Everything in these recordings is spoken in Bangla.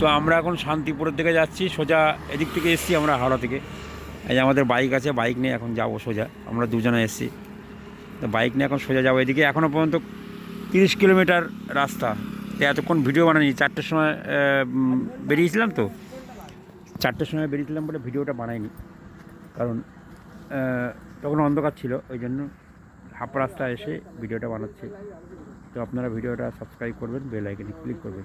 তো আমরা এখন শান্তিপুরের দিকে যাচ্ছি, সোজা এদিক থেকে এসছি আমরা হাওড়া থেকে। এই যে আমাদের বাইক আছে, বাইক নিয়ে এখন যাব সোজা, আমরা দুজনে এসছি। তো বাইক নিয়ে এখন সোজা যাব এদিকে। এখনও পর্যন্ত তিরিশ কিলোমিটার রাস্তা। তো এতক্ষণ ভিডিও বানানি চারটের সময় বেরিয়েছিলাম তো। চারটের সময় বেরিয়েছিলাম বলে ভিডিওটা বানাইনি। কারণ তখন অন্ধকার ছিল, ওই জন্য হাফ রাস্তা এসে ভিডিওটা বানাচ্ছি। তো আপনারা ভিডিওটা সাবস্ক্রাইব করবেন বেল আইকনে ক্লিক করবেন।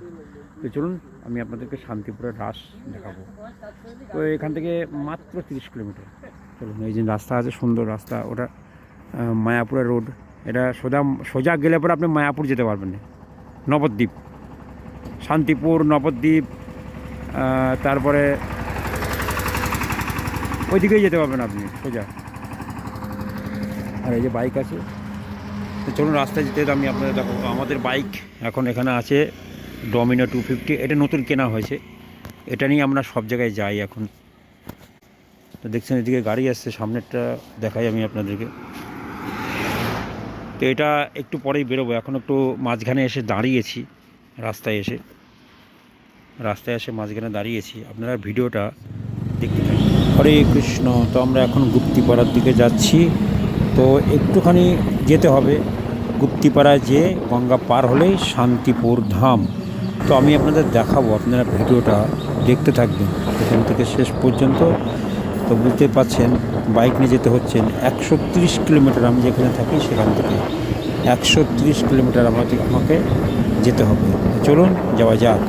তো চলুন, আমি আপনাদেরকে শান্তিপুরের রাস দেখাবো। তো এখান থেকে মাত্র তিরিশ কিলোমিটার। চলুন, এই যে রাস্তা আছে, সুন্দর রাস্তা। ওটা মায়াপুরের রোড। এটা সোজা সোজা গেলে পরে আপনি মায়াপুর যেতে পারবেন না। নবদ্বীপ। শান্তিপুর, নবদ্বীপ তারপরে ওইদিকেই যেতে পারবেন আপনি, সোজা। আর এই যে বাইক আছে তো চলুন, রাস্তায় যেতে আমি আপনাদের দেখো, আমাদের বাইক এখন এখানে আছে ডমিনো টু ফিফটি এটা নতুন কেনা হয়েছে। এটা নিয়ে আমরা সব জায়গায় যাই এখন। তো দেখছেন, এদিকে গাড়ি আসছে, সামনেরটা দেখাই আমি আপনাদেরকে। তো এটা একটু পরেই বেরোবো। এখন একটু মাঝখানে এসে দাঁড়িয়েছি, রাস্তায় এসে। রাস্তায় এসে মাঝখানে দাঁড়িয়েছি। আপনারা ভিডিওটা দেখতে থাকুন। হরে কৃষ্ণ। তো আমরা এখন গুপ্তিপাড়ার দিকে যাচ্ছি। তো একটুখানি যেতে হবে। গুপ্তিপাড়ায় যে গঙ্গা পার হলেই শান্তিপুর ধাম। তো আমি আপনাদের দেখাবো, আপনারা ভিডিওটা দেখতে থাকবেন। এখান থেকে শেষ পর্যন্ত। তো বুঝতে পাচ্ছেন, বাইক নিয়ে যেতে হচ্ছেন একশো তিরিশ কিলোমিটার আমি যেখানে থাকি সেখান থেকে একশো তিরিশ কিলোমিটার আমাকে আমাকে যেতে হবে। চলুন, যাওয়া যাক।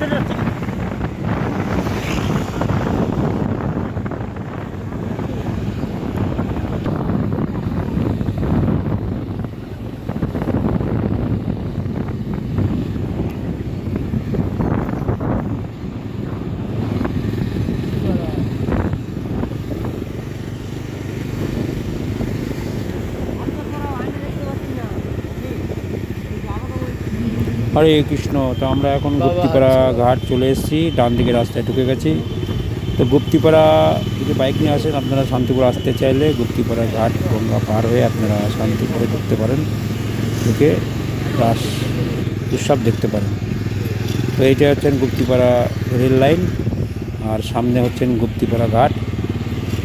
Dikkat edin. হরে কৃষ্ণ তো আমরা এখন গুপ্তিপাড়া ঘাট চলে এসেছি ডান দিকে রাস্তায় ঢুকে গেছি। তো গুপ্তিপাড়া যদি বাইক নিয়ে আসেন আপনারা শান্তিপুর আসতে চাইলে গুপ্তিপাড়া ঘাট গঙ্গা পার হয়ে আপনারা শান্তিপুরে ঢুকতে পারেন। ঢুকে রাস উৎসব দেখতে পারেন। তো এইটা হচ্ছেন গুপ্তিপাড়া রেল লাইন আর সামনে হচ্ছেন গুপ্তিপাড়া ঘাট।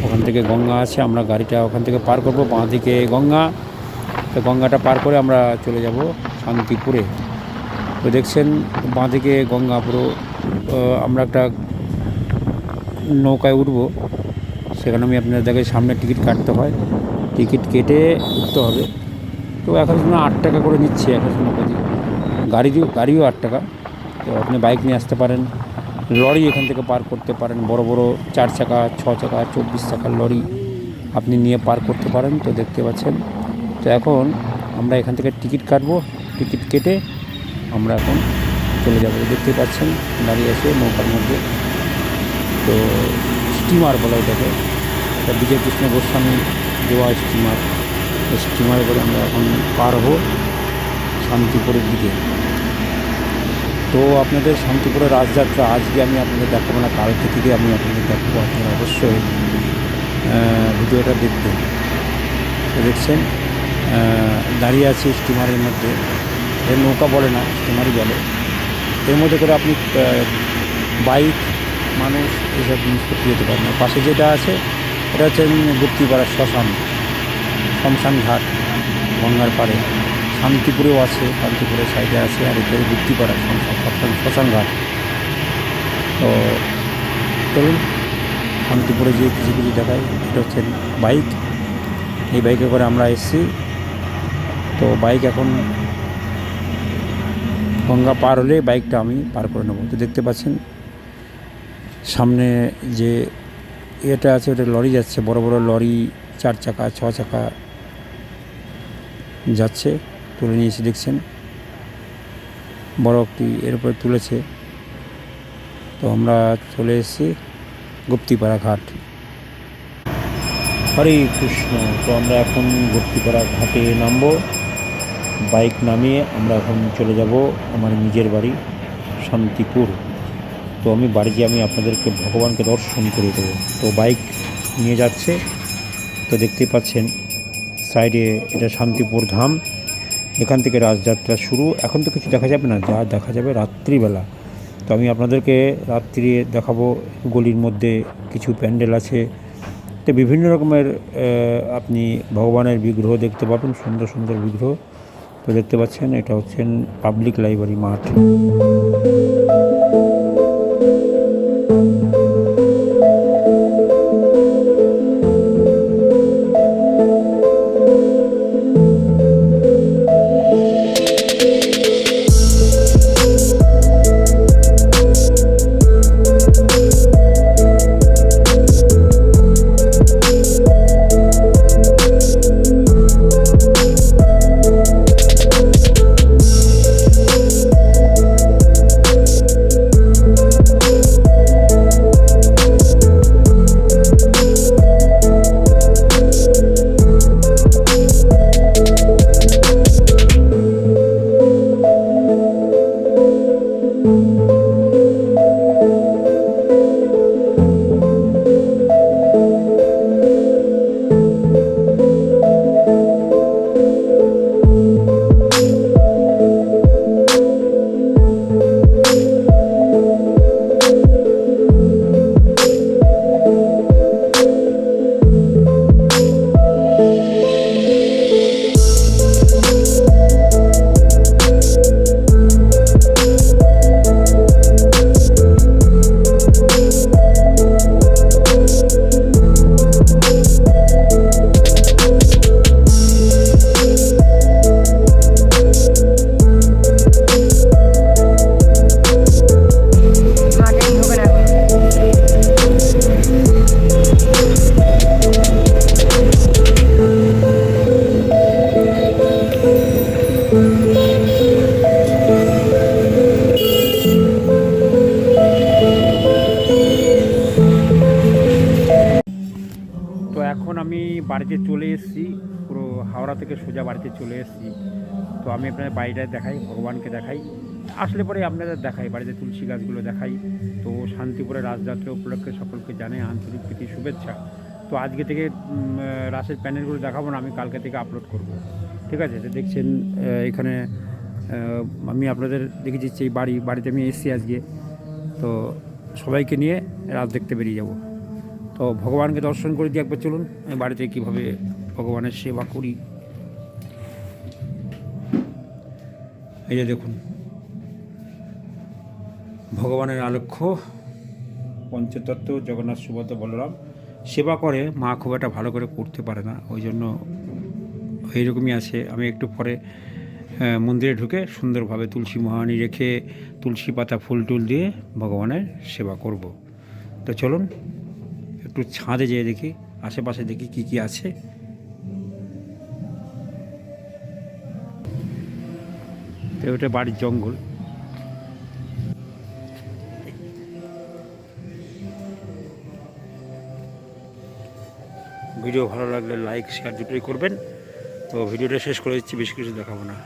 ওখান থেকে গঙ্গা আছে আমরা গাড়িটা ওখান থেকে পার করব। বাঁ দিকে গঙ্গা তো গঙ্গাটা পার করে আমরা চলে যাব শান্তিপুরে। তো দেখছেন, বাঁদিকে গঙ্গা পুরো আমরা একটা নৌকায় উঠবো। সেখানে আমি আপনাদের দেখে সামনে টিকিট কাটতে হয়। টিকিট কেটে উঠতে হবে। তো এখন শুনে আট টাকা করে নিচ্ছে এখন নৌকা দিয়ে গাড়িও গাড়িও আট টাকা। তো আপনি বাইক নিয়ে আসতে পারেন। লরি এখান থেকে পার করতে পারেন। বড় বড় চার চাকা, ছ চাকা, চব্বিশ চাকার লরি আপনি নিয়ে পার করতে পারেন। তো দেখতে পাচ্ছেন। তো এখন আমরা এখান থেকে টিকিট কাটবো। টিকিট কেটে আমরা এখন চলে যাব, দেখতে পাচ্ছেন, দাঁড়িয়ে আছে নৌকার মধ্যে। তো স্টিমার বলা এটাকে। এটা বিজয় কৃষ্ণ গোস্বামী দেওয়া স্টিমার স্টিমারে করে আমরা এখন পার হব শান্তিপুরের দিকে। তো আপনাদের শান্তিপুরের রাজযাত্রা আজকে আমি আপনাদের দেখাবো না, কালকে থেকে আমি আপনাদের দেখাবো আপনারা অবশ্যই ভিডিওটা দেখবেন। দেখছেন দাঁড়িয়ে আছি স্টিমারের মধ্যে। এর নৌকা বলে না স্টিমারই বলে। এর মধ্যে করে আপনি বাইক, মানুষ এইসব জিনিসপত্র যেতে পারেন। পাশে যেটা আছে, এটা হচ্ছে গুপ্তিপাড়া শ্মশান শ্মশান ঘাট, গঙ্গার পাড়ে। শান্তিপুরেও আছে, শান্তিপুরের সাইডে আছে, আর এটা গুপ্তিপাড়া শ্মশান, শ্মশান- শ্মশান ঘাট। তো চলুন, শান্তিপুরে যে কিছু কিছু দেখায় এটা হচ্ছে বাইক। এই বাইকে করে আমরা এসেছি। তো বাইক এখন গঙ্গা পার হলে বাইকটা আমি পার করে নেব। তো দেখতে পাচ্ছেন, সামনে যে এটা আছে, ওটা লরি যাচ্ছে, বড় বড় লরি, চার চাকা, ছ চাকা যাচ্ছে, তুলে নিয়ে এসে দেখছেন। বড় একটি এর উপরে তুলেছে। তো আমরা চলে এসেছি গুপ্তিপাড়া ঘাট। হরে কৃষ্ণ, তো আমরা এখন গুপ্তিপাড়া ঘাটে নামবো। বাইক নামিয়ে আমরা এখন চলে যাব আমার নিজের বাড়ি, শান্তিপুর। তো আমি বাড়ি গিয়ে আমি আপনাদেরকে ভগবানকে দর্শন করে দেবো। তো বাইক নিয়ে যাচ্ছে। তো দেখতেই পাচ্ছেন, সাইডে এটা শান্তিপুর ধাম। এখান থেকে রাজযাত্রা শুরু। এখন তো কিছু দেখা যাবে না, যা দেখা যাবে রাত্রিবেলা। তো আমি আপনাদেরকে রাত্রি দেখাবো। গলির মধ্যে কিছু প্যান্ডেল আছে। তো বিভিন্ন রকমের আপনি ভগবানের বিগ্রহ দেখতে পাবেন, সুন্দর সুন্দর বিগ্রহ। তো দেখতে পাচ্ছেন এটা হচ্ছেন পাবলিক লাইব্রেরি মাঠ। বাড়িতে চলে এসেছি। পুরো হাওড়া থেকে সোজা বাড়িতে চলে এসেছি। তো আমি আপনাদের বাড়িটা দেখাই, ভগবানকে দেখাই। আসলে পরে আপনাদের দেখাই, বাড়িতে তুলসী গাছগুলো দেখাই। তো শান্তিপুরে রাজযাত্রা উপলক্ষে সকলকে জানাই আন্তরিক প্রীতি, শুভেচ্ছা। তো আজকে থেকে রাসের প্যানেলগুলো দেখাবো না, আমি কালকে থেকে আপলোড করব। ঠিক আছে? তো দেখছেন এখানে আমি আপনাদের দেখে দিচ্ছি এই বাড়ি, বাড়িতে আমি এসেছি আজকে। তো সবাইকে নিয়ে রাত দেখতে বেরিয়ে যাব। তো ভগবানকে দর্শন করে দিয়ে একবার চলুন আমি বাড়িতে কীভাবে ভগবানের সেবা করি। এই যে দেখুন, ভগবানের আলক্ষ্য, পঞ্চতত্ত্ব, জগন্নাথ সুভদ্র বলরাম, সেবা করে মা খুব একটা ভালো করে করতে পারে না, ওই জন্য এইরকমই আছে। আমি একটু পরে মন্দিরে ঢুকে সুন্দরভাবে তুলসী মহানি রেখে তুলসী পাতা ফুল টুল দিয়ে ভগবানের সেবা করব। তো চলুন একটু ছাদে যেয়ে দেখি, আশেপাশে দেখি কি কি আছে। তো ওটা বাড়ির জঙ্গল। ভিডিও ভালো লাগলে লাইক শেয়ার দুটোই করবেন। তো ভিডিওটা শেষ করে দিচ্ছি, বেশি কিছু দেখাবো না।